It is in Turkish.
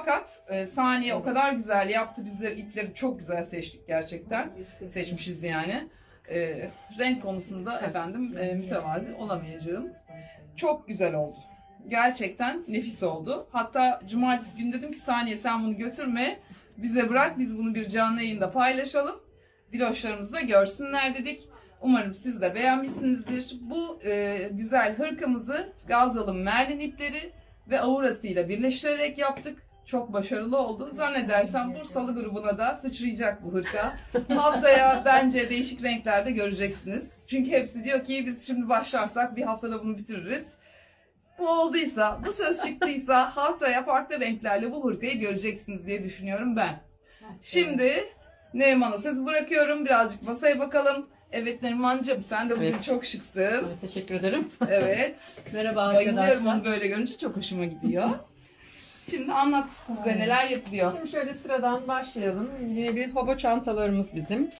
Fakat e, saniye o kadar güzel yaptı. Bizler ipleri çok güzel seçtik gerçekten. Seçmişiz yani. E, renk konusunda efendim e, mütevazi olamayacağım. Çok güzel oldu. Gerçekten nefis oldu. Hatta cumartesi günü dedim ki saniye sen bunu götürme. Bize bırak biz bunu bir canlı yayında paylaşalım. Diloşlarımız da görsünler dedik. Umarım siz de beğenmişsinizdir. Bu e, güzel hırkamızı Gazalım Merlin ipleri ve aurasıyla birleştirerek yaptık. Çok başarılı oldu. Zannedersem Bursalı grubuna da sıçrayacak bu hırka. Haftaya bence değişik renklerde göreceksiniz. Çünkü hepsi diyor ki biz şimdi başlarsak bir haftada bunu bitiririz. Bu olduysa, bu söz çıktıysa haftaya farklı renklerle bu hırkayı göreceksiniz diye düşünüyorum ben. Şimdi Neriman'a söz bırakıyorum. Birazcık masaya bakalım. Evet Neriman'cığım sen de bugün Evet. çok şıksın. Evet, teşekkür ederim. Evet. Merhaba Bayılıyorum arkadaşlar. onu böyle görünce çok hoşuma gidiyor. Şimdi anlat bize neler yapılıyor. Şimdi şöyle sıradan başlayalım. Yine bir hobo çantalarımız bizim.